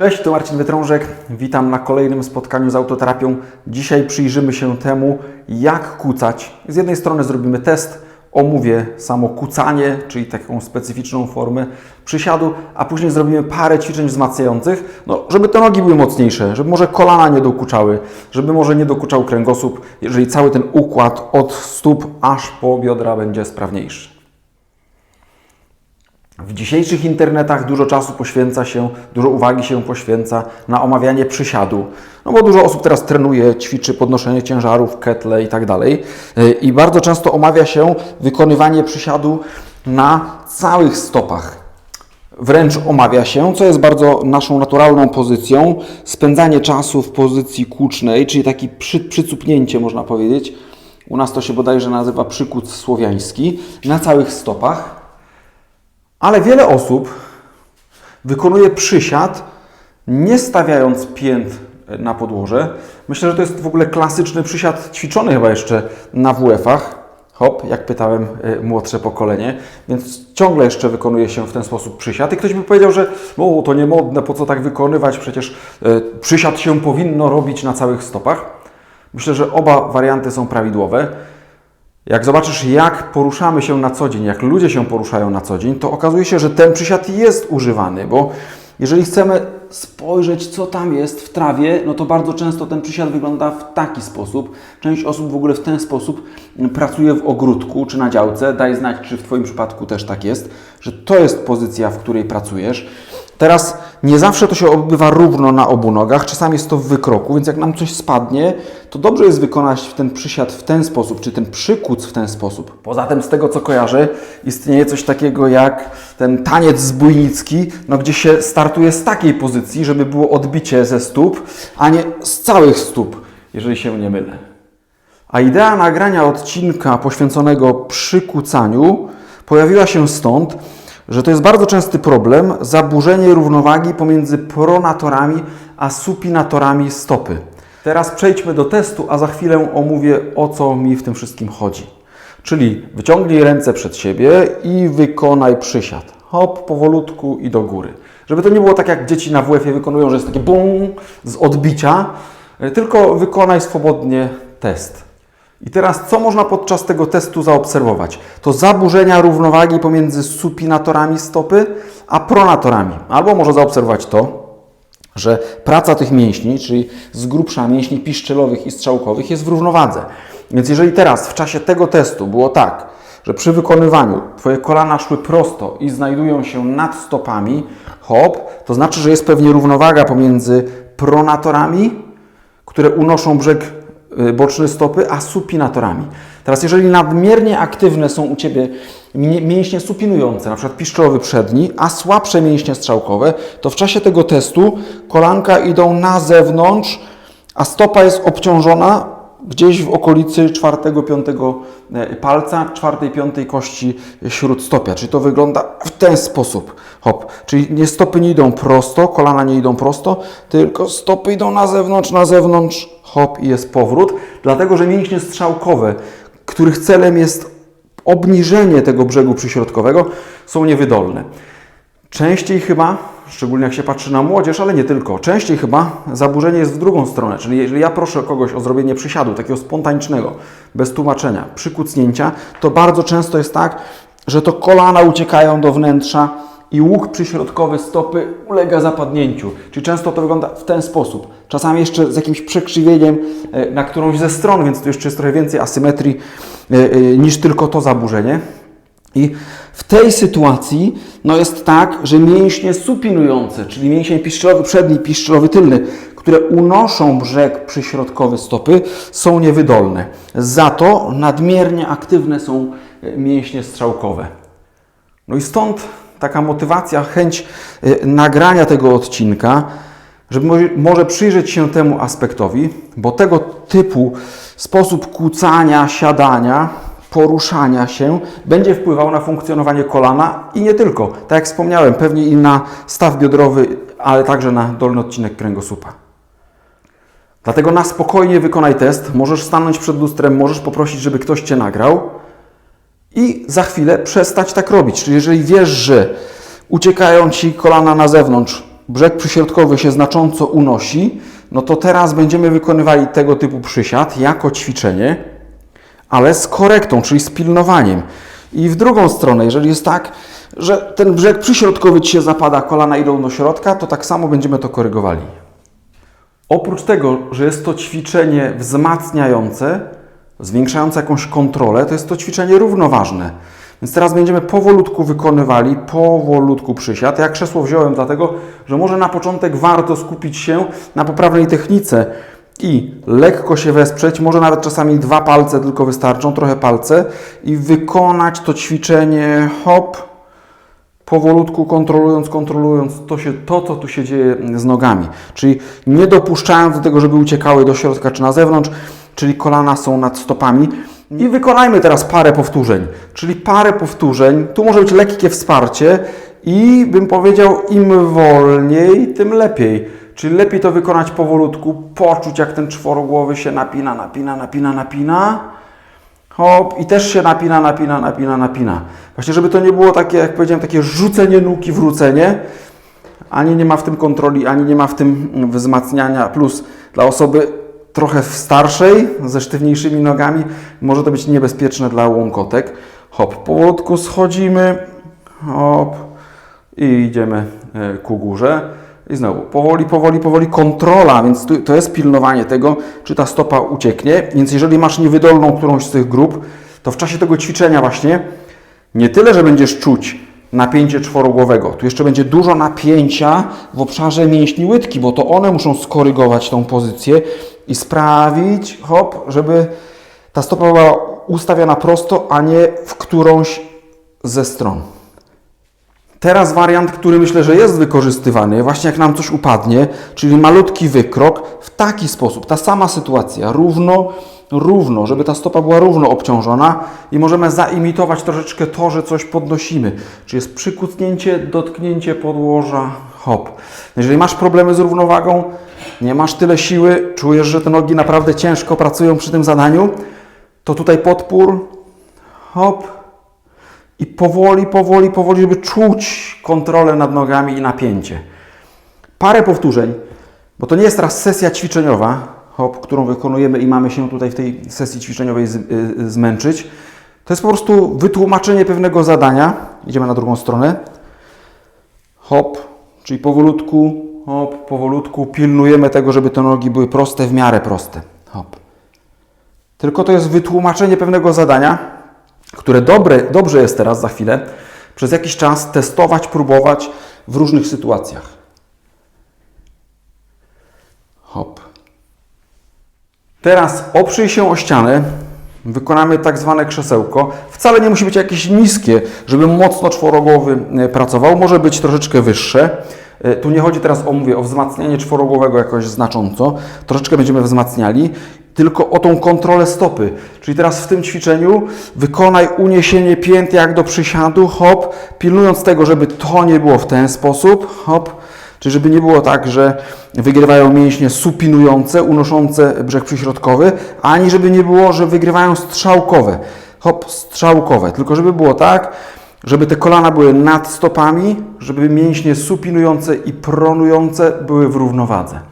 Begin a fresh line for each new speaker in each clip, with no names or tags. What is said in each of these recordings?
Cześć, to Marcin Wytrążek. Witam na kolejnym spotkaniu z autoterapią. Dzisiaj przyjrzymy się temu, jak kucać. Z jednej strony zrobimy test, omówię samo kucanie, czyli taką specyficzną formę przysiadu, a później zrobimy parę ćwiczeń wzmacniających, no, żeby te nogi były mocniejsze, żeby może kolana nie dokuczały, żeby może nie dokuczał kręgosłup, jeżeli cały ten układ od stóp aż po biodra będzie sprawniejszy. W dzisiejszych internetach dużo czasu poświęca się, dużo uwagi się poświęca na omawianie przysiadu. No bo dużo osób teraz trenuje, ćwiczy podnoszenie ciężarów, ketle i tak dalej. Yy, I bardzo często omawia się wykonywanie przysiadu na całych stopach. Wręcz omawia się, co jest bardzo naszą naturalną pozycją, spędzanie czasu w pozycji kłucznej, czyli taki przy, przycupnięcie można powiedzieć. U nas to się bodajże nazywa przykuc słowiański, na całych stopach. Ale wiele osób wykonuje przysiad, nie stawiając pięt na podłoże. Myślę, że to jest w ogóle klasyczny przysiad, ćwiczony chyba jeszcze na WF-ach. Hop, jak pytałem y, młodsze pokolenie, więc ciągle jeszcze wykonuje się w ten sposób przysiad. I ktoś by powiedział, że no, to nie modne, po co tak wykonywać, przecież y, przysiad się powinno robić na całych stopach. Myślę, że oba warianty są prawidłowe. Jak zobaczysz, jak poruszamy się na co dzień, jak ludzie się poruszają na co dzień, to okazuje się, że ten przysiad jest używany, bo jeżeli chcemy spojrzeć, co tam jest w trawie, no to bardzo często ten przysiad wygląda w taki sposób. Część osób w ogóle w ten sposób pracuje w ogródku czy na działce. Daj znać, czy w Twoim przypadku też tak jest, że to jest pozycja, w której pracujesz. Teraz nie zawsze to się odbywa równo na obu nogach, czasami jest to w wykroku, więc jak nam coś spadnie, to dobrze jest wykonać ten przysiad w ten sposób, czy ten przykuc w ten sposób. Poza tym, z tego co kojarzę, istnieje coś takiego jak ten taniec zbójnicki, no, gdzie się startuje z takiej pozycji, żeby było odbicie ze stóp, a nie z całych stóp, jeżeli się nie mylę. A idea nagrania odcinka poświęconego przykucaniu pojawiła się stąd, że to jest bardzo częsty problem zaburzenie równowagi pomiędzy pronatorami a supinatorami stopy. Teraz przejdźmy do testu, a za chwilę omówię o co mi w tym wszystkim chodzi. Czyli wyciągnij ręce przed siebie i wykonaj przysiad. Hop, powolutku i do góry. Żeby to nie było tak jak dzieci na WF-ie wykonują, że jest takie bum z odbicia, tylko wykonaj swobodnie test. I teraz, co można podczas tego testu zaobserwować? To zaburzenia równowagi pomiędzy supinatorami stopy a pronatorami. Albo może zaobserwować to, że praca tych mięśni, czyli z grubsza mięśni piszczelowych i strzałkowych jest w równowadze. Więc jeżeli teraz w czasie tego testu było tak, że przy wykonywaniu Twoje kolana szły prosto i znajdują się nad stopami, hop, to znaczy, że jest pewnie równowaga pomiędzy pronatorami, które unoszą brzeg boczny stopy, a supinatorami. Teraz, jeżeli nadmiernie aktywne są u Ciebie mięśnie supinujące, na przykład piszczelowy przedni, a słabsze mięśnie strzałkowe, to w czasie tego testu kolanka idą na zewnątrz, a stopa jest obciążona gdzieś w okolicy czwartego, piątego palca, czwartej, piątej kości śródstopia. Czyli to wygląda w ten sposób. Hop. Czyli nie stopy nie idą prosto, kolana nie idą prosto, tylko stopy idą na zewnątrz, na zewnątrz, hop i jest powrót. Dlatego, że mięśnie strzałkowe, których celem jest obniżenie tego brzegu przyśrodkowego, są niewydolne. Częściej chyba, szczególnie jak się patrzy na młodzież, ale nie tylko, częściej chyba zaburzenie jest w drugą stronę. Czyli jeżeli ja proszę kogoś o zrobienie przysiadu, takiego spontanicznego, bez tłumaczenia, przykucnięcia, to bardzo często jest tak, że to kolana uciekają do wnętrza i łuk przyśrodkowy stopy ulega zapadnięciu. Czyli często to wygląda w ten sposób. Czasami jeszcze z jakimś przekrzywieniem na którąś ze stron, więc tu jeszcze jest trochę więcej asymetrii niż tylko to zaburzenie. I w tej sytuacji no jest tak, że mięśnie supinujące, czyli mięsień piszczelowy przedni, piszczelowy tylny, które unoszą brzeg przyśrodkowy stopy, są niewydolne. Za to nadmiernie aktywne są mięśnie strzałkowe. No i stąd taka motywacja, chęć nagrania tego odcinka, żeby może przyjrzeć się temu aspektowi, bo tego typu sposób kłócania, siadania, poruszania się będzie wpływał na funkcjonowanie kolana i nie tylko. Tak jak wspomniałem, pewnie i na staw biodrowy, ale także na dolny odcinek kręgosłupa. Dlatego na spokojnie wykonaj test. Możesz stanąć przed lustrem, możesz poprosić, żeby ktoś Cię nagrał i za chwilę przestać tak robić. Czyli jeżeli wiesz, że uciekają Ci kolana na zewnątrz, brzeg przyśrodkowy się znacząco unosi, no to teraz będziemy wykonywali tego typu przysiad jako ćwiczenie, ale z korektą, czyli z pilnowaniem. I w drugą stronę, jeżeli jest tak, że ten brzeg przyśrodkowy Ci się zapada, kolana idą do środka, to tak samo będziemy to korygowali. Oprócz tego, że jest to ćwiczenie wzmacniające, zwiększające jakąś kontrolę, to jest to ćwiczenie równoważne. Więc teraz będziemy powolutku wykonywali, powolutku przysiad. Ja krzesło wziąłem dlatego, że może na początek warto skupić się na poprawnej technice i lekko się wesprzeć, może nawet czasami dwa palce tylko wystarczą, trochę palce i wykonać to ćwiczenie hop, powolutku kontrolując, kontrolując to, się, to, co tu się dzieje z nogami. Czyli nie dopuszczając do tego, żeby uciekały do środka czy na zewnątrz, czyli kolana są nad stopami. I wykonajmy teraz parę powtórzeń, czyli parę powtórzeń. Tu może być lekkie wsparcie i bym powiedział, im wolniej, tym lepiej. Czyli lepiej to wykonać powolutku, poczuć jak ten czworogłowy się napina, napina, napina, napina. Hop, i też się napina, napina, napina, napina. Właśnie, żeby to nie było takie, jak powiedziałem, takie rzucenie nóg i wrócenie. Ani nie ma w tym kontroli, ani nie ma w tym wzmacniania. Plus dla osoby trochę starszej, ze sztywniejszymi nogami, może to być niebezpieczne dla łąkotek. Hop, powolutku schodzimy, hop i idziemy e, ku górze. I znowu, powoli, powoli, powoli kontrola, więc to jest pilnowanie tego, czy ta stopa ucieknie. Więc jeżeli masz niewydolną którąś z tych grup, to w czasie tego ćwiczenia właśnie nie tyle, że będziesz czuć napięcie czworogłowego, tu jeszcze będzie dużo napięcia w obszarze mięśni łydki, bo to one muszą skorygować tą pozycję i sprawić, hop, żeby ta stopa była ustawiona prosto, a nie w którąś ze stron. Teraz wariant, który myślę, że jest wykorzystywany, właśnie jak nam coś upadnie, czyli malutki wykrok, w taki sposób, ta sama sytuacja, równo, równo, żeby ta stopa była równo obciążona i możemy zaimitować troszeczkę to, że coś podnosimy. Czyli jest przykucnięcie, dotknięcie podłoża, hop. Jeżeli masz problemy z równowagą, nie masz tyle siły, czujesz, że te nogi naprawdę ciężko pracują przy tym zadaniu, to tutaj podpór, hop, i powoli, powoli, powoli, żeby czuć kontrolę nad nogami i napięcie. Parę powtórzeń, bo to nie jest teraz sesja ćwiczeniowa, hop, którą wykonujemy i mamy się tutaj w tej sesji ćwiczeniowej y, zmęczyć. To jest po prostu wytłumaczenie pewnego zadania. Idziemy na drugą stronę. Hop, czyli powolutku, hop, powolutku pilnujemy tego, żeby te nogi były proste, w miarę proste. Hop. Tylko to jest wytłumaczenie pewnego zadania, które dobre, dobrze jest teraz za chwilę przez jakiś czas testować, próbować w różnych sytuacjach. Hop. Teraz oprzyj się o ścianę, wykonamy tak zwane krzesełko. Wcale nie musi być jakieś niskie, żeby mocno czworogłowy e, pracował, może być troszeczkę wyższe. E, Tu nie chodzi teraz o, mówię, o wzmacnianie czworogłowego jakoś znacząco. Troszeczkę będziemy wzmacniali tylko o tą kontrolę stopy. Czyli teraz w tym ćwiczeniu wykonaj uniesienie pięt jak do przysiadu, hop, pilnując tego, żeby to nie było w ten sposób, hop, czyli żeby nie było tak, że wygrywają mięśnie supinujące, unoszące brzeg przyśrodkowy, ani żeby nie było, że wygrywają strzałkowe, hop, strzałkowe, tylko żeby było tak, żeby te kolana były nad stopami, żeby mięśnie supinujące i pronujące były w równowadze.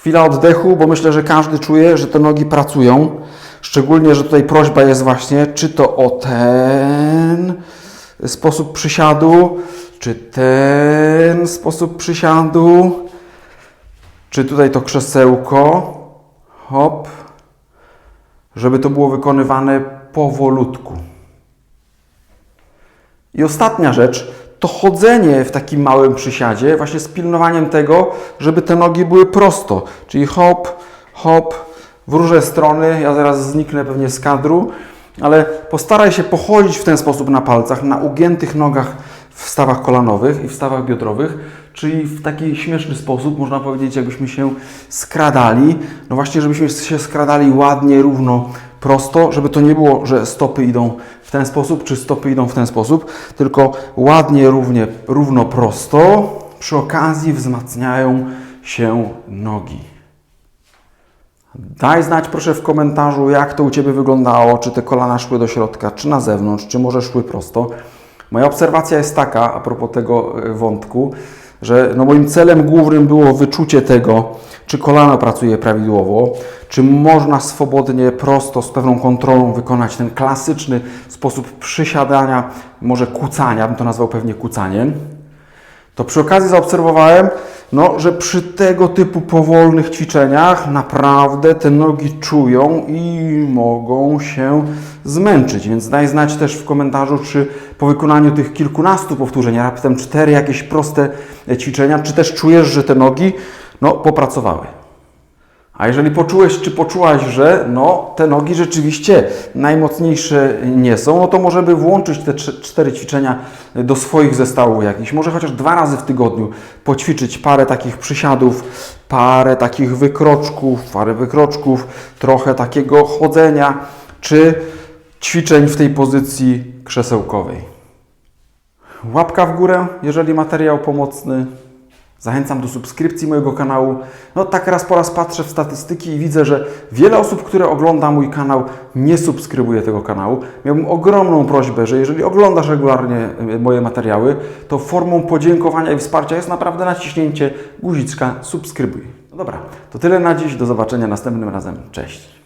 Chwila oddechu, bo myślę, że każdy czuje, że te nogi pracują. Szczególnie, że tutaj prośba jest właśnie, czy to o ten sposób przysiadu, czy ten sposób przysiadu, czy tutaj to krzesełko. Hop. Żeby to było wykonywane powolutku. I ostatnia rzecz, to chodzenie w takim małym przysiadzie, właśnie z pilnowaniem tego, żeby te nogi były prosto. Czyli hop, hop, w różne strony. Ja zaraz zniknę pewnie z kadru, ale postaraj się pochodzić w ten sposób na palcach, na ugiętych nogach w stawach kolanowych i w stawach biodrowych, czyli w taki śmieszny sposób, można powiedzieć, jakbyśmy się skradali. No właśnie, żebyśmy się skradali ładnie, równo, prosto, żeby to nie było, że stopy idą w ten sposób, czy stopy idą w ten sposób, tylko ładnie, równie, równo, prosto. Przy okazji wzmacniają się nogi. Daj znać proszę w komentarzu, jak to u Ciebie wyglądało, czy te kolana szły do środka, czy na zewnątrz, czy może szły prosto. Moja obserwacja jest taka, a propos tego e, wątku, że no moim celem głównym było wyczucie tego, czy kolano pracuje prawidłowo, czy można swobodnie, prosto, z pewną kontrolą wykonać ten klasyczny sposób przysiadania, może kucania, bym to nazwał pewnie kucaniem to przy okazji zaobserwowałem, no, że przy tego typu powolnych ćwiczeniach naprawdę te nogi czują i mogą się zmęczyć. Więc daj znać też w komentarzu, czy po wykonaniu tych kilkunastu powtórzeń, raptem cztery jakieś proste ćwiczenia, czy też czujesz, że te nogi no, popracowały. A jeżeli poczułeś, czy poczułaś, że no, te nogi rzeczywiście najmocniejsze nie są, no to może by włączyć te cztery ćwiczenia do swoich zestawów jakichś. Może chociaż dwa razy w tygodniu poćwiczyć parę takich przysiadów, parę takich wykroczków, parę wykroczków, trochę takiego chodzenia, czy ćwiczeń w tej pozycji krzesełkowej. Łapka w górę, jeżeli materiał pomocny. Zachęcam do subskrypcji mojego kanału. No tak raz po raz patrzę w statystyki i widzę, że wiele osób, które ogląda mój kanał, nie subskrybuje tego kanału. Miałbym ogromną prośbę, że jeżeli oglądasz regularnie y, moje materiały, to formą podziękowania i wsparcia jest naprawdę naciśnięcie guziczka subskrybuj. No dobra, to tyle na dziś. Do zobaczenia następnym razem. Cześć.